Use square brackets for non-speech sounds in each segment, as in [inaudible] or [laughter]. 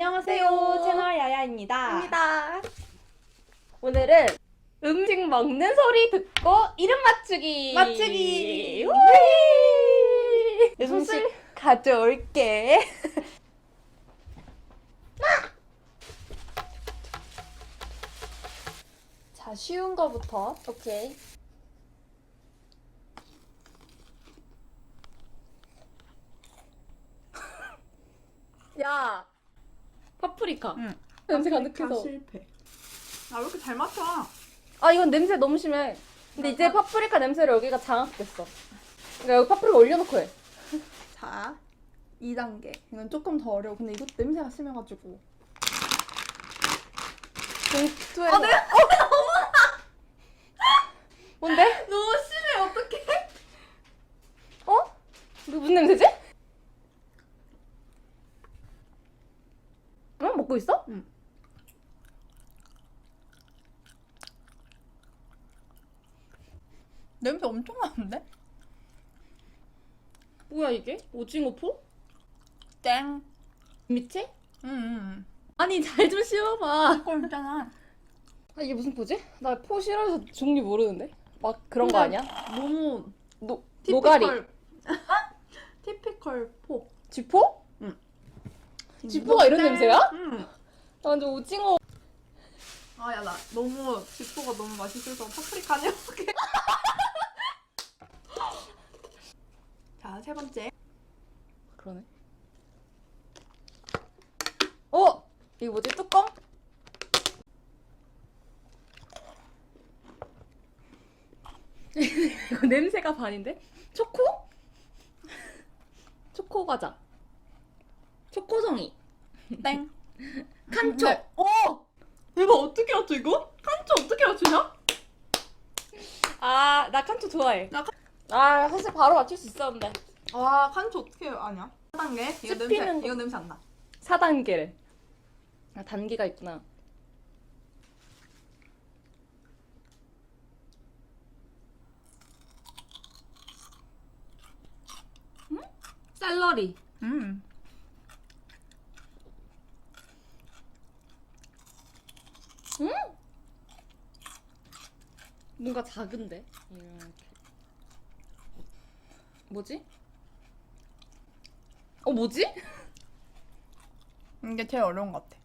안녕하세요. 안녕하세요. 채널 야야입니다. 입니다. 오늘은 음식 먹는 소리 듣고 이름 맞추기. 맞추기. 우이. 음식 음식 가져올게. [laughs] 자, 쉬운 거부터. 오케이. [laughs] 야, 파프리카. 응. 냄새 다 가득해서. 실패. 아, 왜 이렇게 잘 맞춰? 아, 이건 냄새 너무 심해. 근데 이제 파프리카 냄새로 여기가 장악됐어. 그러니까 여기 파프리카 올려놓고 해. [laughs] 자, 2단계. 이건 조금 더 어려워. 근데 이것도 냄새가 심해가지고. 봉투에서. 아, 네? 뭔데? 너무 심해, 어떡해? 어? 이거 무슨 냄새지? 응? 있어? 응. 냄새 엄청 나는데? 뭐야 이게? 오징어포? 땡. 밑에? 응, 응. 아니 잘좀 씌워봐 이거 있잖아. 아 이게 무슨 포지? 나 포 싫어해서 종류 모르는데 막 그런 거 근데 아니야? 너무 노. 노가리 티피컬 포. 쥐포? 지포가 이런 냄새야? 응. 나 완전 오징어 아, 야, 나 너무 지포가 너무 맛있어서 파프리카 해볼게. [laughs] 자, 세 번째. 그러네 어? 이거 뭐지? 뚜껑? [laughs] 이거 냄새가 반인데? 초코? [laughs] 초코 과자 초코송이 땡. 칸초 네. 어! 대박, 어떻게 맞춰, 이거? 칸초 어떻게 맞추냐? 아, 나 칸초 좋아해. 나 아, 사실 바로 맞출 수 있었는데. 와, 칸초 어떻게 아냐? 4단계? 이거 씹히는 냄새, 거. 이거 냄새 안 나. 4단계를. 아, 단계가 있구나. 음? 샐러리. 음. 뭔가 작은데? 이렇게. 뭐지? 어, 뭐지? 이게 제일 어려운 것 같아.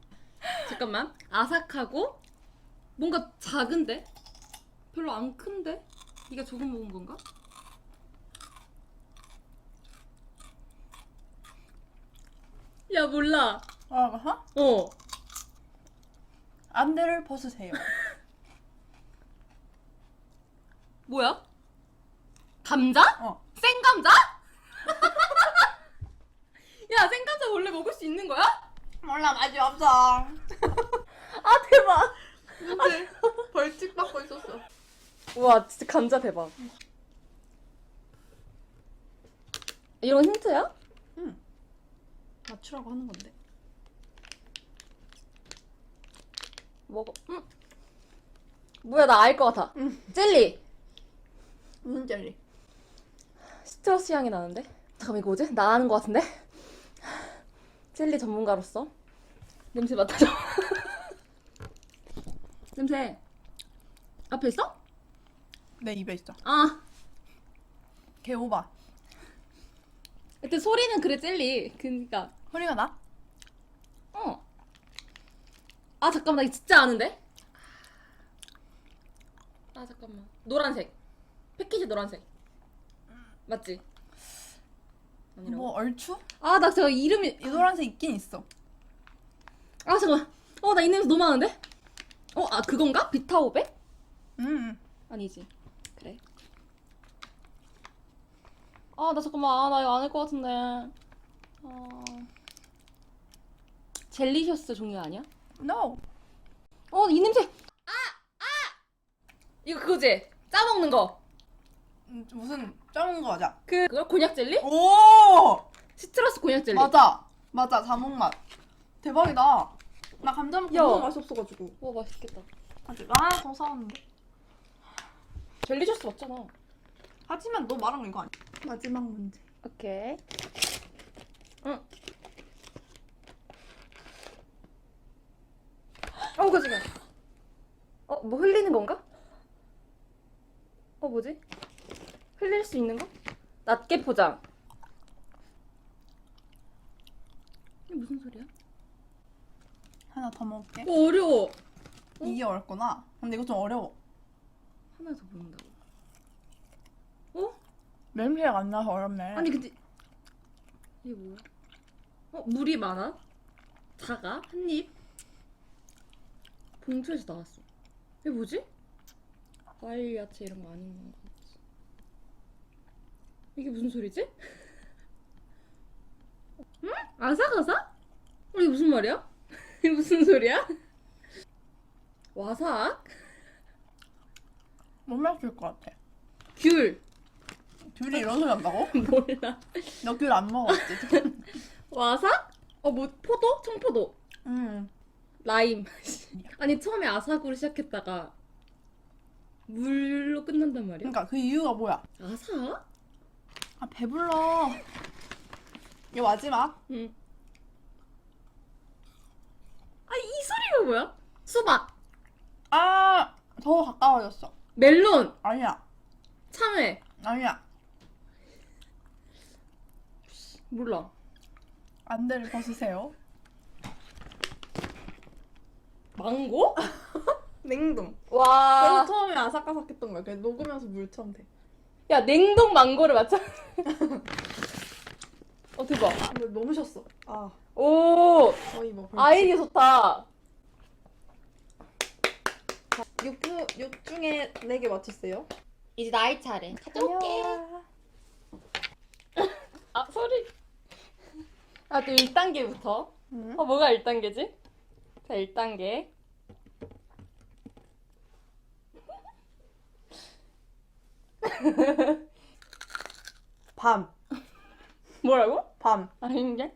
잠깐만. 아삭하고 뭔가 작은데? 별로 안 큰데? 이가 조금 먹은 건가? 야, 몰라. 아, 어. 안대를 벗으세요. 뭐야? 감자? 어. 생감자? [laughs] 야, 생감자 원래 먹을 수 있는 거야? 몰라, 맛이 없어. 아, 대박. 근데 벌칙 받고 있었어. 우와, 진짜 감자 대박. 이런 힌트야? 맞추라고 하는 건데. 먹어. 응. 뭐야, 나 알 것 같아. 응. 젤리. 무슨 젤리? 시트러스 향이 나는데? 잠깐만, 이거 뭐지? 나 아는 것 같은데? 젤리 전문가로서 냄새 맡아줘. [laughs] 냄새. 앞에 있어? 내 입에 있어. 아, 개오바. 그때 소리는 그래, 젤리. 그니까. 소리가 나? 어. 아, 잠깐만, 나 진짜 아는데? 아, 잠깐만. 노란색. 패키지 노란색. 맞지? 아니라고? 뭐 얼추? 아, 나 제가 이름이. 이 노란색 있긴 있어. 아, 잠깐만. 어, 나 이 냄새 너무 아는데? 어, 아, 그건가? 비타오백? 음. 아니지. 그래. 아, 나 잠깐만. 아, 나 이거 안할것 같은데. 어... 젤리셔스 종류 아니야? No. 어, 이 냄새. 아! 아! 이거 그거지? 짜먹는 거. 음, 무슨 작은 거 맞아? 그, 그거 곤약 젤리? 오! 시트러스 곤약 젤리. 맞아. 맞아. 자몽 맛. 대박이다. 나 감자 먹고 야. 너무 맛이 없어가지고. 와, 맛있겠다. 아직 아더 사왔는데. 젤리셔스 맞잖아. 하지만 너 말한 거 이거 아니야? 마지막 문제. 오케이. 응. 어, 그지 어, 뭐 흘리는 건가? 어, 뭐지? 흘릴 수 있는 거? 낮게 포장. 이게 무슨 소리야? 하나 더 먹을게. 어, 어려워. 이게 어렵구나. 근데 이거 좀 어려워. 하나 더 먹는다고. 어? 냄새가 안 나서 어렵네. 아니 근데 이게 뭐야? 어 물이 많아? 작아? 한 입? 봉투에서 나왔어. 이게 뭐지? 과일 야채 이런 거 아닌 건가? 이게 무슨 소리지? [laughs] 응? 아삭아삭? 어, 이게 무슨 말이야? [laughs] 이게 무슨 소리야? 와삭? 못 마실 것 같아. 귤 귤이 이런 소리 난다고? [laughs] 몰라 너 귤 안 먹었지? 와삭? 어 뭐 포도? 청포도 음. 라임. 아니 처음에 아삭으로 시작했다가 물로 끝난단 말이야? 그러니까 그 이유가 뭐야? 아삭? 아 배불러. 이거 마지막. 응. 아이 소리가 뭐야? 수박, 아, 더 가까워졌어. 멜론, 아니야, 참외. 아니야. 몰라. 안대를 벗으세요. 망고? [laughs] 냉동. 와. 그래서 처음에 아삭아삭했던 거야. 그냥 녹으면서 물처럼 돼. 야 냉동 망고를 맞춰. [laughs] 어 대박. 근데 너무 쉬었어. 아, 오 거의 뭐. 아이디어 좋다. 6, 6 중에 4개 맞췄어요. 이제 나의 차례. 가져올게. [laughs] 아 소리. 아 또 1단계부터. 응? 어, 뭐가 1단계지? 자, 1단계. 밤. 뭐라고? 밤. 아닌데?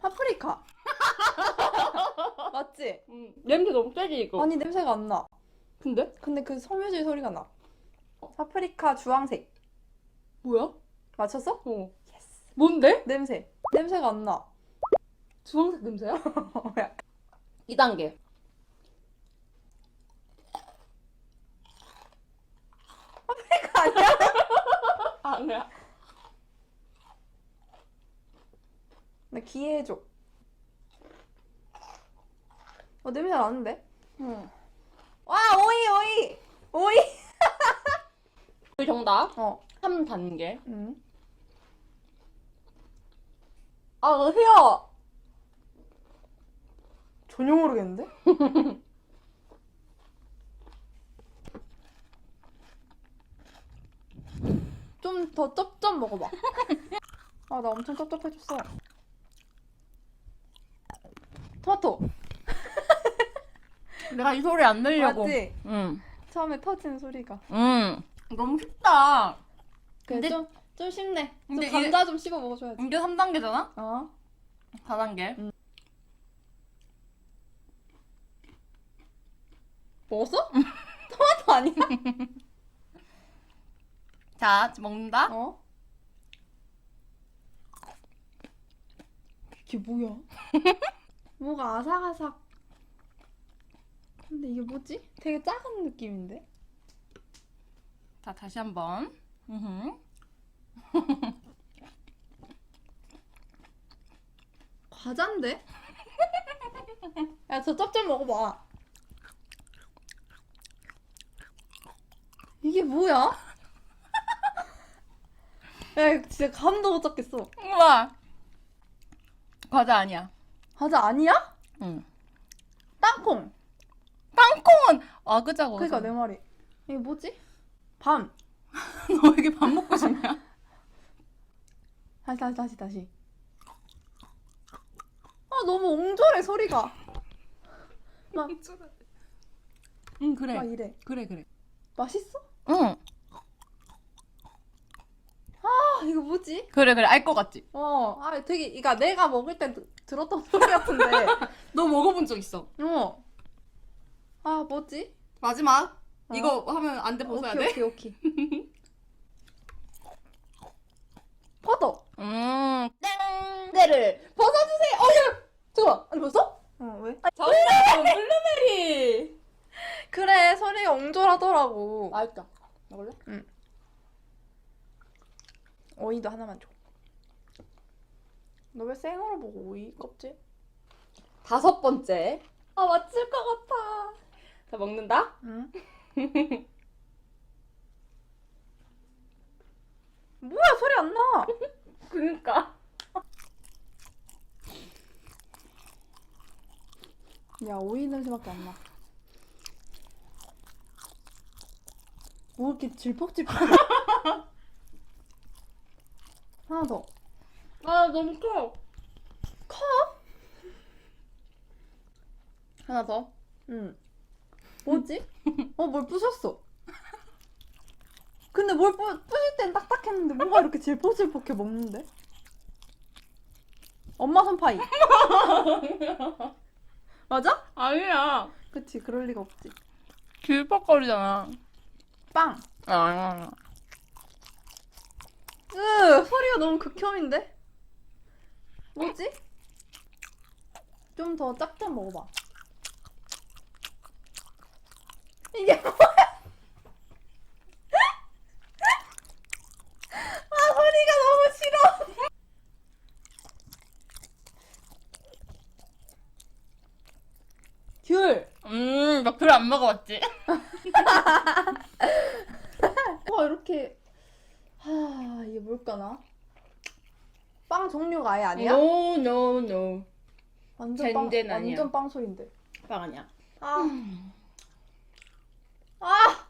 파프리카. [laughs] 맞지? 음, 냄새 너무 세지, 이거. 아니 냄새가 안 나. 근데? 근데 그 섬유질 소리가 나. 파프리카 주황색. 뭐야? 맞췄어? 어. 뭔데? 냄새. 냄새가 안 나. 주황색 냄새야? [laughs] 2단계. 아니야? [laughs] 아니야. 나 기회 해줘. 어 냄새 나는데? 응. 와 오이 오이 오이. 그 정답. 어. 3단계. 응. 아, 너 휘어! 전혀 모르겠는데? [laughs] 좀 더 쩝쩝 먹어봐. 아, 나 엄청 쩝쩝해졌어. 토마토. [laughs] 내가 이 소리 안 들려고. 맞지? 응. 처음에 터지는 소리가. 응. 너무 쉽다. 그래, 근데- 좀, 좀 쉽네. 좀 근데 감자 좀 씹어 먹어줘야지. 이게 3단계잖아? 어? 4단계. 응. 먹었어? [laughs] 토마토 아니야? [laughs] 자, 먹는다. 어? 이게 뭐야? [laughs] 뭐가 아삭아삭. 근데 이게 뭐지? 되게 작은 느낌인데? 자, 다시 한 번. 으흠. [laughs] 과자인데? 야, 저 쩝쩝 먹어봐. 이게 뭐야? [laughs] 야, 이거 진짜 감도 못 잡겠어. 우와. 과자 아니야. 과자 아니야? 응. 땅콩. 땅콩은 와그자고. 그러니까 내 말이. 이게 뭐지? 밤. [laughs] 너 이게 밥 먹고 싶냐? 다시 다시 다시 다시. 아 너무 옹졸해 소리가. 막, 응, 그래. 막 이래. 그래, 그래. 맛있어? 응. 아 이거 뭐지? 그래, 그래. 알 것 같지? 어, 아 되게 그러니까 내가 먹을 때 드- 들었던 [laughs] 소리 같은데. [laughs] 너 먹어본 적 있어. 어. 아 뭐지? 마지막. 어. 이거 하면 안 돼 벗어야 오케이 돼? 오케이 오케이. [laughs] 포도. 음. 땡. 안대를 벗어주세요. 어, 야, 잠깐만. 아니 벌써? 어 왜? 정답은 블루베리. 그래 소리가 옹졸하더라고. 맛있다. 먹을래? 오이도 하나만 줘. 너 왜 생으로 보고 오이 껍질? 다섯 번째. 아 맞출 것 같아. 자 먹는다. 응. [laughs] 뭐야 소리 안 나? [laughs] 그니까. 야 오이 냄새밖에 안 나. 뭐 이렇게 질퍽질퍽? [laughs] 하나 더. 아 너무 커. 커? 하나 더. 응. 뭐지? [laughs] 어, 뭘 부셨어. 근데 뭘 부, 부실 땐 딱딱했는데 뭐가 이렇게 질퍽질퍽해 먹는데? 엄마 손파이. [laughs] 맞아? 아니야. 그치, 그럴 리가 없지. 길퍽거리잖아. 빵. 아. 으, 소리가 너무 극혐인데? 뭐지? 좀 더 짭짭 먹어봐. 이게 뭐야? 아, 소리가 너무 싫어. 귤. 음, 나 그래 안 먹어봤지. 와, 이렇게. 하, 이게 뭘까나? 빵 종류가 아예 아니야? No, no, no. 완전 빵, 젠젠 아니야. 완전 빵 소리인데. 빵 아니야. 아. 아!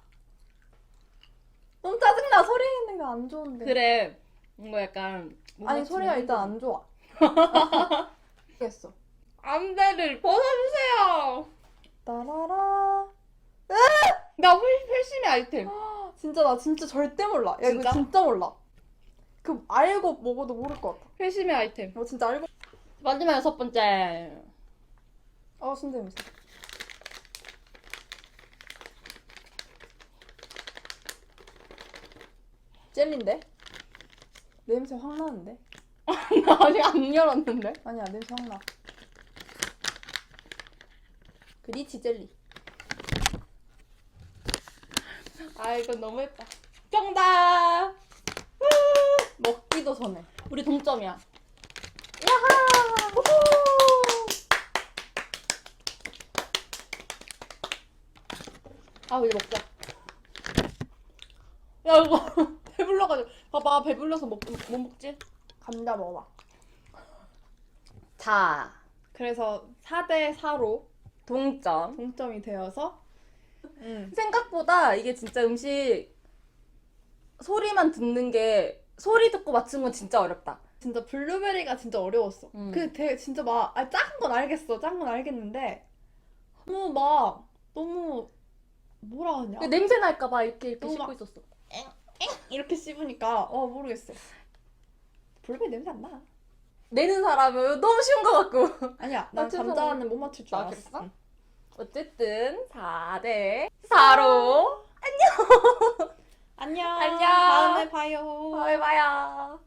너무 짜증나. 소리 있는 거 안 좋은데. 그래. 뭔가 약간. 못 아니, 소리가 일단. 안 좋아. [laughs] 알겠어. 안대를 벗어주세요. 따라라. 나 회, 회심의 아이템. 진짜 나 진짜 절대 몰라. 야? 이거 진짜 몰라. 그 알고 먹어도 모를 것 같아. 회심의 아이템. 이거 진짜 알고. 마지막 여섯 번째. 아, 진짜 재밌어. 젤리인데? 냄새 확 나는데? [laughs] 나 아직 안 열었는데. 아니야, 냄새 확 나. 그 리치 젤리. 아 이건 너무했다. 정답. 먹기도 전에. 우리 동점이야. 야하! 우후! 아 이제 먹자. 야 이거 [laughs] 배불러가지고 봐봐 배불러서 먹, 못 먹지? 감자 먹어봐. 자 그래서 4대 4로 동점. 동점이 되어서 음. 생각보다 이게 진짜 음식 소리만 듣는 게 소리 듣고 맞춘 건 진짜 어렵다. 진짜 블루베리가 진짜 어려웠어. 음. 그 되게 진짜 막 아, 작은 건 알겠어. 작은 건 알겠는데 너무 막 너무 뭐라 하냐? 그 냄새 날까봐 이렇게 이렇게 너무 씹고 막- 있었어. 이렇게 씹으니까 어 모르겠어. 블루베리 냄새 안 나. 내는 사람은 너무 쉬운 것 같고. 아니야, 난 감자는 못 맞출 줄 아, 알았어. 그랬어? 응. 어쨌든 4대 4로 안녕. 안녕. 다음에 봐요. 다음에 봐요.